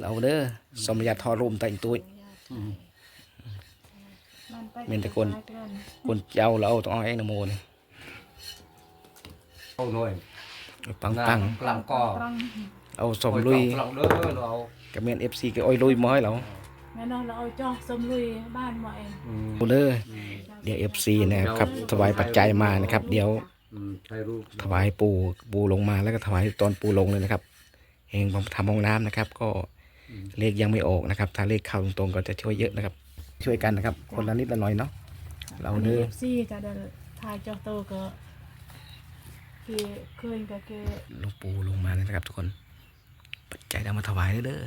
เราเด้อสมญาทอรุมแต่งตัยเมนตะคนคนเจ้าเราต้องเอาเองนะโมนี่เอาหน่อยปังปังกลางกอเอาสมลุยกับเมนเอฟซีก็อ้อยลุยมาให้เราแม่นอนเราเอาจ่อสมลุยบ้านมาเองโมเด้อเดี๋ยวเอฟซีนะครับถวายปัจจัยมานะครับ เดี๋ยวถวายปูปูลงมาแล้วก็ถวายตอนปูลงเลยนะครับเองทำห้องน้ำนะครับ ก็ เลขยังไม่ออกนะครับ ถ้าเลขเข้าตรงๆก็จะช่วยเยอะนะครับ ช่วยกันนะครับ คนละนิดละหน่อยเนาะเราเนื้อ FC ก็ไทายเจ้าโตก็เกเคยก็เกลวงปูลงมาเลยนะครับ ทุกคนปัจจัยเอามาถวายเด้อ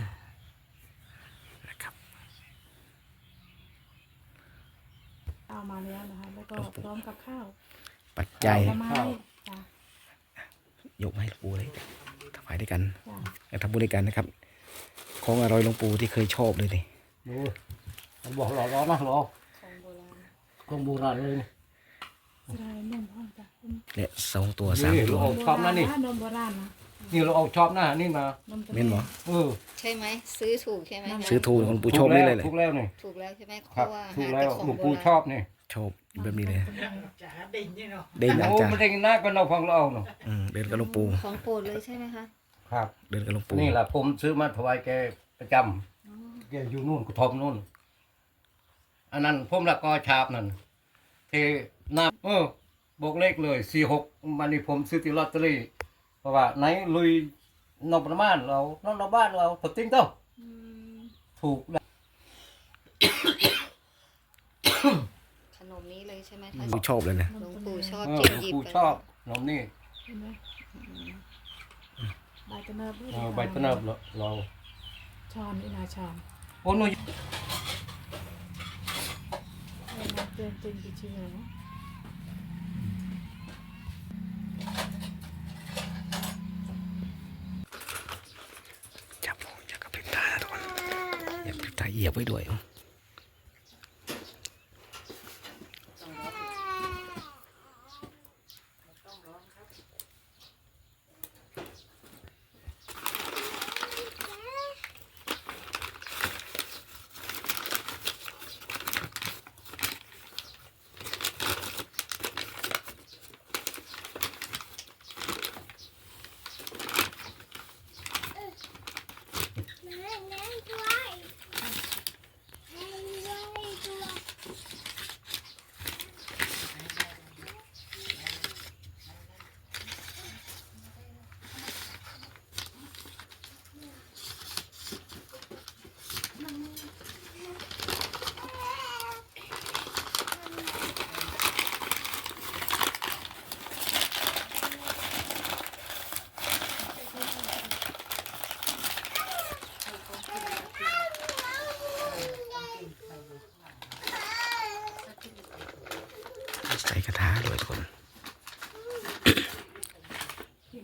นะครับเอามาแล้วนะคะแล้วก็พร้อมกับข้าวปัจจัยข้าวยกให้ปูเลยถวายด้วยกันจ้ะ ทำบุญด้วยกันนะครับ ของอร่อยหลวงปู่ที่เคยชอบเลยนี่ดูมันบอกหล่อร้อนมากหรอของโบราณของโบราณเลยนี่นมห้ะเนี่สองตัวสามนี่ตัเราวเอาชอบนะนี่ นมโบราณนะนี่เราเอาชอบนะนี่มาเม่นหมอเออใช่ไหมซื้อถูกใช่ไหมคะซื้อถูกหลวงปู่ชอบนี่เลยแหละถูกแล้วนี่ถูกแล้วใช่ไหมเพครับาะว่าถูกแล้วแต่หลวงปู่ชอบนี่ชอบแบบนี้เลยเด้งอาโอ้จารย์มันเด้งหน้ากันเราฟังเราเอาเนาะเดินกับหลวงปู่ของโปรดเลยใช่ไหมคะ ครับเดินกับหลวงปู่นี่แหละผมซื้อมาถวายแกประจำแกอยู่นู่นกรทอมนู่น อันนั้นผมละก็ชาบนั่นเทน้ำเออบอกเลขเลยสี่หกมันนี่ผมซื้อติลอตเตอรี่เพราะว่าไหนลุยนอกประมาณเรานอกนอกบ้านเราถติ้งเต้าถูกขนมนี้เลยใช่ไหมคะ ปู่ชอบเลยนะหลวงปู่ชอบเออกินหลวงปู่ชอบนมนี่ เห็ไหม ใบตะเนิบนี่เอาใบตะเนิบลองช้อนอินาช้อนโอ้หนูเอามาเติมเต็กี่ชิ้นแล้วจับจับกับพริบตานะทุกคนอย่าพริบตาเหยียบไว้ด้วย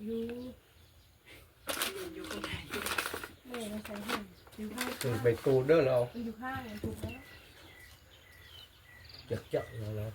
อยู่อยู่กระถางแม่เราใส่หุ่นอยู่ข้างถึงไปตูดเด้อเรา อยู่ข้างถูกแล้ว chật chật rồi là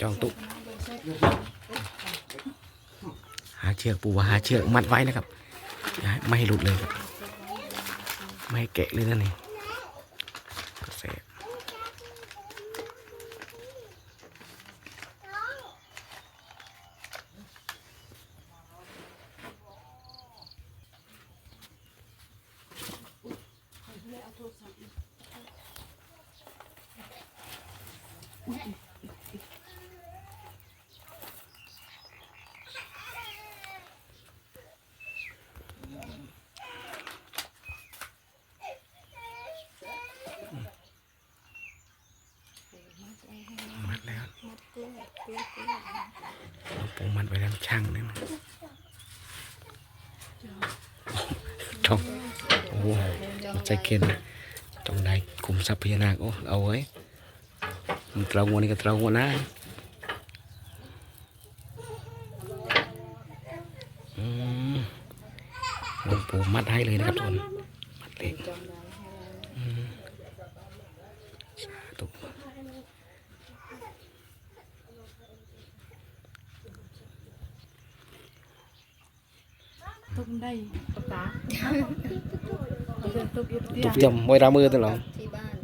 จองตุ๊หาเชือกปูว่าหาเชือกมัดไว้นะครับไม่ให้หลุดเลยครับไม่ให้แกะเลยนะนี่ มัดแล้วมัดกล้วยกล้วยกล้วยหลวงปู่มัดไว้แล้วช่างเลยนะจองโอ้โหจองใจเข็นจองได้คุมทรัพย์พญานาคโอ้เอาไว้มัน เตรางัวนี่ก็เตรางัวนะอืมหลวงปู่มัดให้เลยนะครับทุกคนมัดเล็กจองไว้ให้แล้วตุกทุกได้ปะตาเอาเรื่องทุกยุดเดียตุกจำมวยรามือตลอดที่บ้าน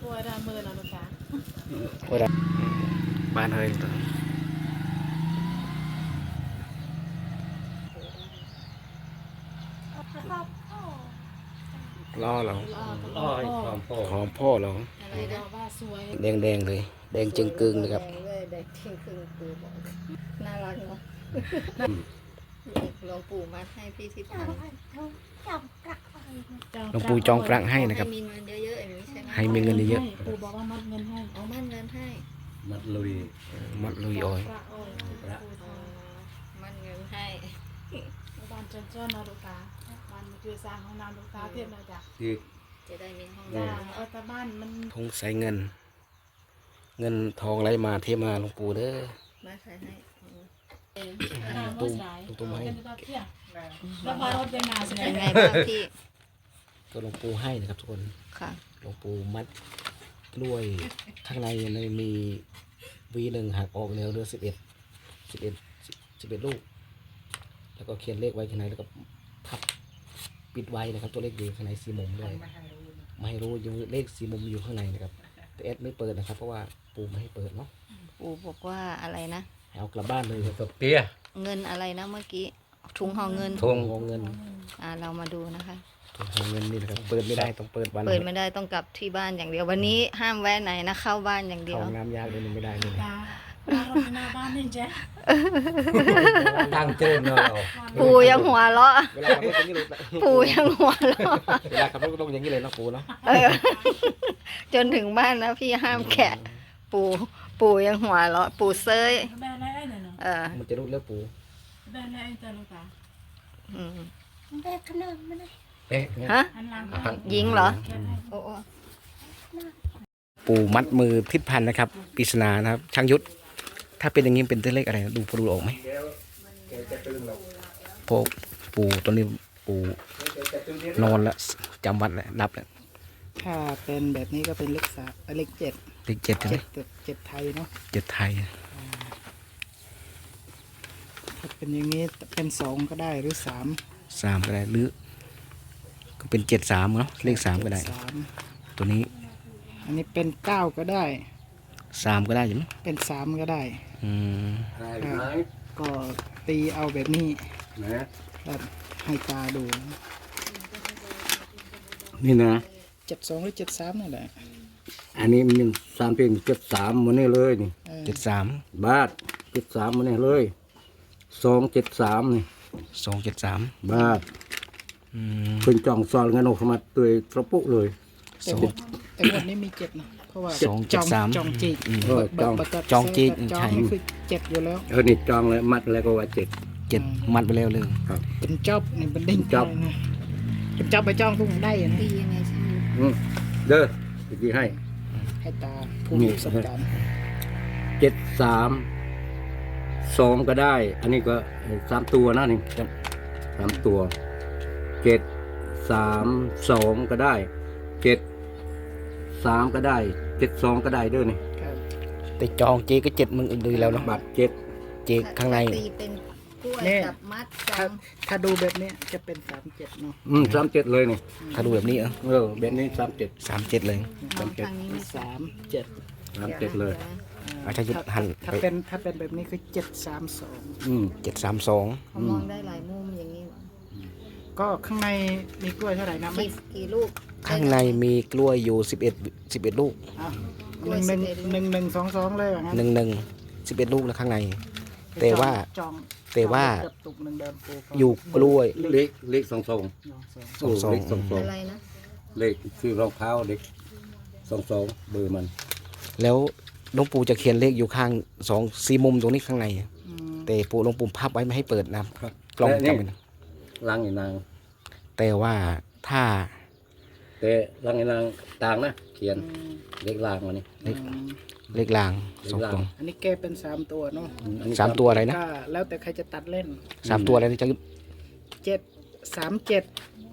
ปวดรามือเราลูกตา มวยรา บ้านเฮยตัวล่อเราอ้อยความพ่อหอมพ่อเราอะไรเรานะว่าสวยแดงแดงๆเลย แดงจึงกึงเลยครับแดงเลยแดงทิ้งครึ่งปูบอกน่ารักเนาะหลวงปู่มัดให้พี่ทิพย์พันธ์ หลวงปู่จองพระให้นะครับ ให้มีเงินเยอะๆอย่างนี้ใช่ไหมให้มีเงินเยอะปู่บอกว่ามัดเงินให้เอามั่นเงินให้มัดลุยๆมัดลุยอ้อย พระโอ้ยพระปู่ทอ๋อองมั่นเงินให้ บ้านจนจ้อนเราลูกตาบ้านมันคือสร้างห้องน้ำลูกตาเทียบนะจ๊ะที่ จะได้มีห้องจ้าน้ำ เอาแต่บ้านมันทงใส่เงิน เงินทองไหลมาเทมาหลวงปู่เด้อมาใส่ให้อืมน้ำมันไหลเป็นตาเที่ยงแล้วมารถยังไงสิเป็นไงบ้างพี่ ก็หลวงปู่ให้นะครับทุกคนค่ะหลวงปู่มัดกล้วยข้างในในมีวีหนึ่งหักออกแล้วเหลือสิบเอ็ดสิบเอ็ดสิบเอ็ดลูก แล้วก็เขียนเลขไว้ข้างในแล้วก็พับปิดไว้นะครับตัวเลขอยู่ข้างในสีมุมด้วยไม่ให้รู้อยู่เลขสีมุมอยู่ข้างในนะครับ แต่เอสไม่เปิดนะครับ เพราะว่าปู่ไม่ให้เปิดเนาะปู่บอกว่าอะไรนะให้เอากลับบ้านเลยตบเตี้ยเงินอะไรนะเมื่อกี้ถุงห่อเงินทงงงเงิน อ่าเรามาดูนะคะ ถุงหาเงินนี่นะครับ เปิดไม่ได้ต้องเปิดวันเปิดไม่ได้ต้องกลับที่บ้านอย่างเดียว วันนี้ห้ามแวะไหนนะเข้าบ้านอย่างเดียเข้าวห้องน้ำยากเลยนี่ไม่ได้เลยตาตารถหน้าบ้านนี่จ๊ะตั้งเต้นเนาะปู่ยังหัวเราะเวลาขับรถตรงนี้เลยปู่ยังหัวเราะเวลาขับรถก็ต้องอย่างนี้เลยเนาะปู่เนาะเออจนถึงบ้านนะพี่ห้ามแขะปู่ปู่ยังหัวเราะปู่เซยแบนอะไรไอ้เนี่ยเนาะเออมันจะรู้แล้วปู่แบนอะไรไอ้แต่ลูกตาอืมเป๊ะฮะอันหลังยิงเหรอ โอ้โอ้ปู่มัดมือทิศพันธ์นะครับปริศนานะครับ ช่างยุทธถ้าเป็นอย่างนี้เป็นตัวเลขอะไรนะดูพอดูออกไหมพวกปู่ตัวนี้ปู่นอนแล้วจำวัดแล้วนับแล้วถ้าเป็นแบบนี้ก็เป็นเลขสามเอ่อเลขเจ็ดเลขเจ็ดใช่ไหมเจ็ดเจ็ดเจ็ดไทยเนาะเจ็ดไทย ถ้าเป็นอย่างนี้เป็นสองก็ได้หรือสามสามก็ได้หรือ ก็เป็นเจ็ดสามเนาะเลขสามก็ได้ สามตัวนี้อันนี้เป็นเก้าก็ได้ สามก็ได้ใช่ไหมเป็นสามก็ได้ อืมหายไหมก็ตีเอาแบบนี้นะแล้วให้ตาดูนี่นะ เจ็ดสองหรือเจ็ดสามนั่นแหละอันนี้มันยังสามเพียงเจ็ดสามมันนี่เลยนี่เออเจ็ดสามบาทเจ็ดสามมันนี่เลยสองเจ็ดสามนี่สองเจ็ดสามบาทอืม เพิ่นจ่องซอนกันออกมาตัวตระปุเลย แต่งวดแต่งวดนี้มีเจ็ดนะเพราะว่าสองเจ็ดสามจองจีกอืมเออจอง บัตรบัตรจองจีกจองใช่ นี่คือเจ็ดอยู่แล้วเออนี่จองเลยมัดแล้วก็ว่าเจ็ด เจ็ดมัดไปแล้วเลยเป็นจอบนี่เป็นเด้งจ๊อบนะเป็นจอบไปจ้องทุกอย่างได้อะนะตียังไงใช่ไหมอืมเด้ออีกทีให้ ให้ตาผู้นี่มีประสบการณ์เจ็ดสามสองก็ได้ อันนี้ก็เอ่อสามตัวนะนี่สามตัว เจ็ดสามสองก็ได้เจ็ดสามก็ได้เจ็ดสองก็ได้เด้อนี่ครับแต่จองเจก็เจ็ดมึงดูแล้วเนาะบัตรเจ็ดเจข้างใน ตีเป็นกล้วยกับมัดจถ้าองถ้าดูแบบนี้จะเป็นสามเจ็ดเนาะอืมสามเจ็ดเลยนี่ถ้าดูแบบนี้เออเออแบบนี้สามเจ็ด สามเจ็ดเลยมองทางนี้มีสามเจ็ดสามเจ็ดเลย อาจจะหยุดหันถ้าไปเป็นถ้าเป็นแบบนี้คือเจ็ดสามสองอืมเจ็ดสามสองเขามองได้หลายมุม ก็ข้างในมีกล้วยเท่าไหร่นะไม่กี่กี่ลูกข้างในมีกล้วยอยู่สิบเอ็ดสิบเอ็ดลูกอะหนึ่งหนึ่งหนึ่งหนึ่งสองสองเลยว่างั้นหนึ่งหนึ่งสิบเอ็ดลูกนะข้างใน แต่ว่า จองแต่ว่า จองกับตุกหนึ่งเดิมปูก่นอยู่กล้วย เลขเลขสองสองสองสองสองสอง เลขสองสองอะไรนะเลขคือรองเท้าเด็กสองสองเบอร์มัน แล้วหลวงปู่จะเขียนเลขอยู่ข้างสองสี่มุมตรงนี้ข้างใน อืมแต่ปู่หลวงปู่พับไว้ไม่ให้เปิดนะครับครับกล้องและนี่ จำเป็นลังอีนาง แต่ว่าถ้าแต่ลังอีนางต่างนะเขียนอืมเลขลางมานี่อืมเลขลางสองเลขลางตัว อันนี้แก้เป็นสามตัวเนาะอันนี้สามตัวอะไรนะก็แล้วแต่ใครจะตัดเล่นสามตัวอะไรนะจะเจ็ดสามเจ็ด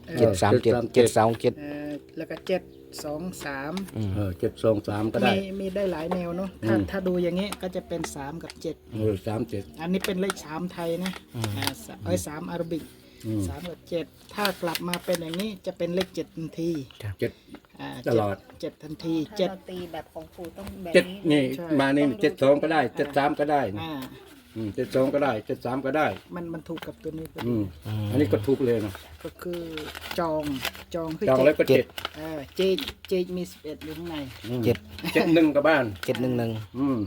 เออเจ็ดสามเจ็ดเจ็ดสองเจ็ดเออแล้วก็เจ็ดสองสามอืมเออเจ็ดสองสามก็ได้ มีมีได้หลายแนวเนาะถ้าอืม ถ้าดูอย่างนี้ก็จะเป็นสามกับเจ็ดเออสามเจ็ดอันนี้เป็นเลขสามไทยนะอ่าสเอ้ยสามอาราบิก อืมสามกับเจ็ดถ้ากลับมาเป็นอย่างนี้จะเป็นเลขเจ็ดทันทีเจ็ดอ่าตลอดเจ็ดทันทีถ้าเจ็ด เราตีแบบของปู่ต้องแบบเจ็ดนี้นี่ใช่ มานี่เจ็ดสองก็ได้เจ็ดสามก็ได้อ่าอืมเจ็ดสองก็ได้เจ็ดสามก็ได้ มันมันถูกกับตัวนี้พออืดีมอันนี้ก็ถูกเลยนะก็คือจองจองคือจองแล้วก็เจ็ดเออเจดเจดมีสิบเอ็ดอยู่ข้างใน อืมเจ็ด เจ็ดหนึ่งกับบ้าน เจ็ดหนึ่งหนึ่งอืม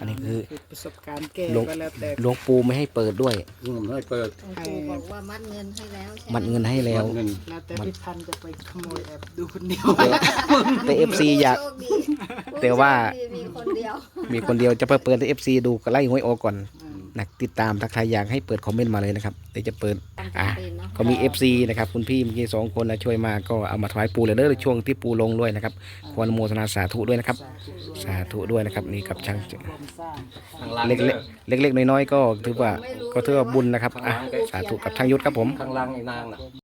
อะอันนี้คือคือประสบการณ์แก้ลงก็แล้วแต่หลวงปู่ไม่ให้เปิดด้วย อืมให้เปิดหลวงปู่บอกว่ามัดเงินให้แล้วใช่ไหมมัดเงินให้แล้ว เงินแล้วแต่พี่พันธุ์จะไปขโมยแอบดูคนเดียวแต่เอฟซีอยาก โชคดีแต่ว่า โชคดีมีคนเดียว มีคนเดียวจะไปเปิดให้เอฟซีดูก็ไล่หวยออกก่อน นะติดตามถ้าใครอยากให้เปิดคอมเมนต์มาเลยนะครับเดี๋ยวจะเปิดอะก็มี FC นะครับคุณพี่เมื่อกี้สองคนนะช่วยมาก็เอามาถวายปูเลยเด้อช่วงที่ปูลงด้วยนะครับควรอนุโมทนาสาธุด้วยนะครับ สาธุด้วยนะครับนี่กับช่างความสร้างข้างล่างเล็กเด้อๆเล็กๆน้อยๆก็ถือว่าก็ถือว่าบุญนะครับอะสาธุกับช่างยุทธครับผม ข้างล่างไอ้นางน่ะ